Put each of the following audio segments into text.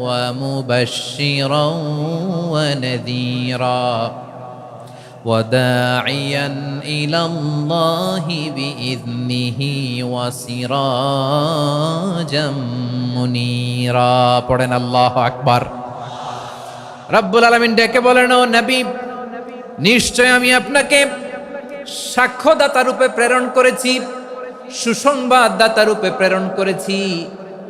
ومبشرا ونذيرا وداعيا إلى الله بإذنه وسراجا منيرا পড়েন আল্লাহ আকবার রব্বুল আলমিন ডেকে বলেন ও নবী নিশ্চয় আমি আপনাকে সাক্ষ্যদাতা রূপে প্রেরণ করেছি সুসংবাদদাতা রূপে প্রেরণ করেছি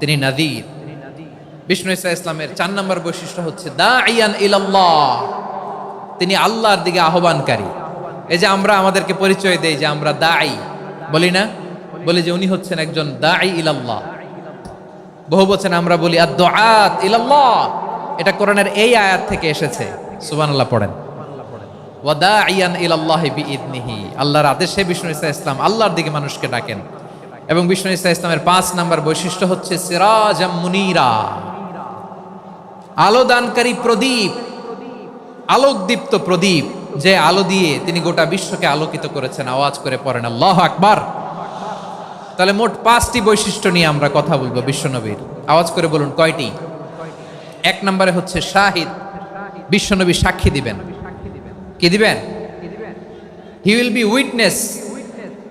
তিনি নাদির। বিষ্ণু ইসা ইসলামের চার নম্বর বৈশিষ্ট্য হচ্ছে দা ইয়ান ইলাল্লাহ। তিনি আল্লাহর দিকে আহ্বানকারী। এই যে আমরা আমাদেরকে পরিচয় দেই যে আমরা দায়ী বলি না? বলি যে উনি হচ্ছেন একজন দায়ী ইলাল্লাহ। বহু বচনে আমরা বলি আদ ইলাল্লাহ। এটা কোরআনের এই আয়াত থেকে এসেছে। সুবহানাল্লাহ পড়েন। ওয়াদাইয়ান ইলাল্লাহি বিইذনিহি আল্লাহর আদেশে বিষ্ণু ইসা ইসলাম আল্লাহর দিকে মানুষকে ডাকেন। এবং বিষ্ণু ইসা ইসলামের পাঁচ নাম্বার বৈশিষ্ট্য হচ্ছে সিরাজাম মুনিরা। আলো দানকারী প্রদীপ, আলোকদীপ্ত প্রদীপ, যে আলো দিয়ে তিনি গোটা বিশ্বকে আলোকিত করেছেন, আওয়াজ করে পড়েন। আল্লাহ আকবার। তাহলে মোট পাঁচটি বৈশিষ্ট্য নিয়ে আমরা কথা বলব বিশ্বনবীর। আওয়াজ করে বলুন কয়টি? এক নম্বরে হচ্ছে শাহিদ। বিশ্বনবী সাক্ষী দিবেন। কি দিবেন? He will be witness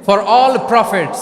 for all prophets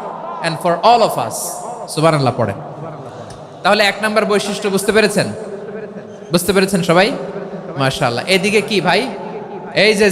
and for all of us সুবহানাল্লাহ, পড়েন। তাহলে এক নম্বর বৈশিষ্ট্য বুঝতে পেরেছেন? বুঝতে পেরেছেন সবাই? মাশাল্লাহ এদিকে কি ভাই? এই যে